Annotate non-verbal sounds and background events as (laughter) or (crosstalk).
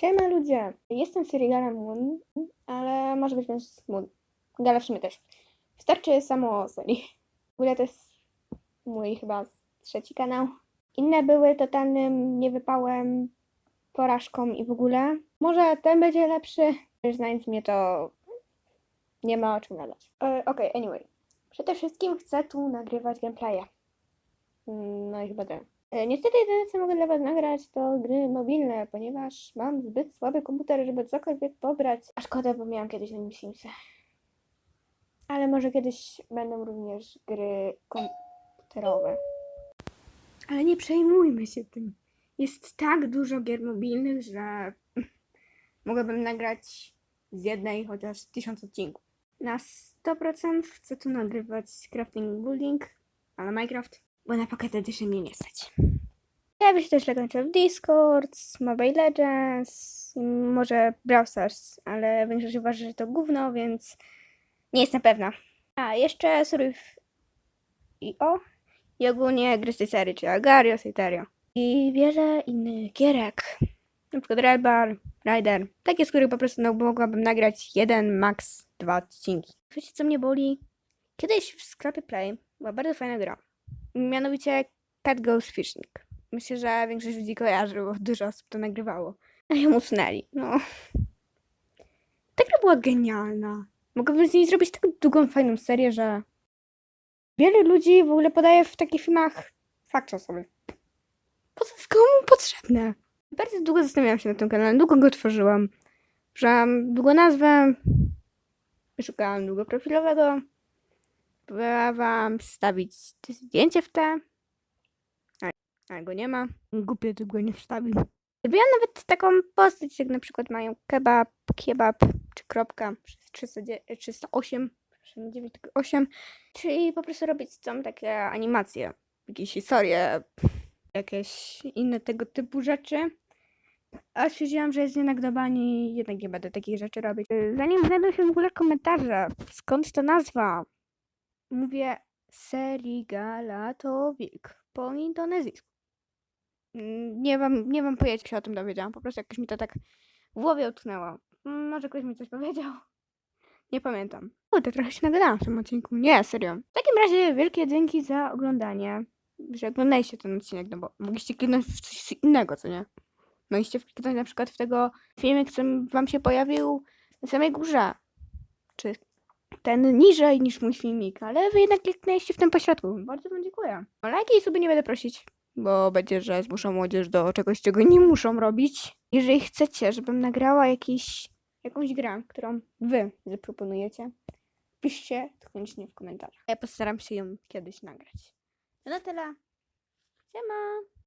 Siema ludzie, jestem Sirigala Moon, ale może być też Moon. Gala w sumie też. Wystarczy samo o serii. W ogóle to jest mój chyba trzeci kanał. Inne były totalnym niewypałem, porażką i w ogóle. Może ten będzie lepszy, znając mnie to nie ma o czym gadać. E, Okej, anyway. Przede wszystkim chcę tu nagrywać gameplaye. Mm, No i chyba ten. E, Niestety jedyne co mogę dla Was nagrać to gry mobilne, ponieważ mam zbyt słaby komputer, żeby cokolwiek pobrać. A szkoda, bo miałam kiedyś na nim Simsy. Ale może kiedyś będą również gry komputerowe. Ale nie przejmujmy się tym. Jest tak dużo gier mobilnych, że (laughs) mogłabym nagrać z jednej chociaż tysiąc odcinków. Na 100% chcę tu nagrywać Crafting Building, ale Minecraft, bo na Pocket Edition mnie nie stać. Ja się też w Discord, Mobile Legends, i może Brawl Stars, ale większość uważa, że to gówno, więc nie jestem pewna. A, jeszcze Surf i o i ogólnie gry z tej serii, czyli Agario, Eterio. I wiele innych gierek. Na przykład Red Bar, Rider. Takie, z których po prostu no, mogłabym nagrać jeden, max dwa odcinki. Wiecie, co mnie boli? Kiedyś w sklepie Play była bardzo fajna gra. Mianowicie Cat Goes Fishing. Myślę, że większość ludzi kojarzy, bo dużo osób to nagrywało. A ją usunęli. No. Ta gra była genialna. Mogłabym z niej zrobić tak długą, fajną serię, że wiele ludzi w ogóle podaje w takich filmach fakt czasowy. Po co komu potrzebne? Bardzo długo zastanawiałam się nad tym kanałem, długo go tworzyłam. Wziąłam długo nazwę, szukałam długo profilowego, próbowałam wstawić zdjęcie w te, a, a go nie ma. Głupie, że go nie wstawił. Zrobiłam nawet taką postać, jak na przykład mają kebab, kebab czy kropka przez 300, 308, przepraszam, 98, czyli po prostu robić tam takie animacje, jakieś historie, jakieś inne tego typu rzeczy. A stwierdziłam, że jest jednak do bani i jednak nie będę takich rzeczy robić. Zanim znajdą się w ogóle komentarze, skąd ta nazwa? Mówię Serigala to wilk po indonezyjsku. Mm, Nie mam, nie mam pojęcia, jak się o tym dowiedziałam. Po prostu jakoś mi to tak w głowie utknęło. Mm, Może ktoś mi coś powiedział. Nie pamiętam. O, to trochę się nagadałam w tym odcinku. Nie, serio. W takim razie wielkie dzięki za oglądanie. Że oglądaliście ten odcinek, no bo mogliście kliknąć w coś innego, co nie? Mogliście kliknąć na przykład w tego filmik, co wam się pojawił na samej górze. Czy ten niżej niż mój filmik, ale wy jednak kliknęliście w tym pośrodku. Bardzo wam dziękuję. O lajki i sobie nie będę prosić, bo będzie, że zmuszą młodzież do czegoś, czego nie muszą robić. Jeżeli chcecie, żebym nagrała jakiś, jakąś grę, którą wy zaproponujecie, piszcie to koniecznie w komentarzach. Ja postaram się ją kiedyś nagrać. No na tyle. Siema!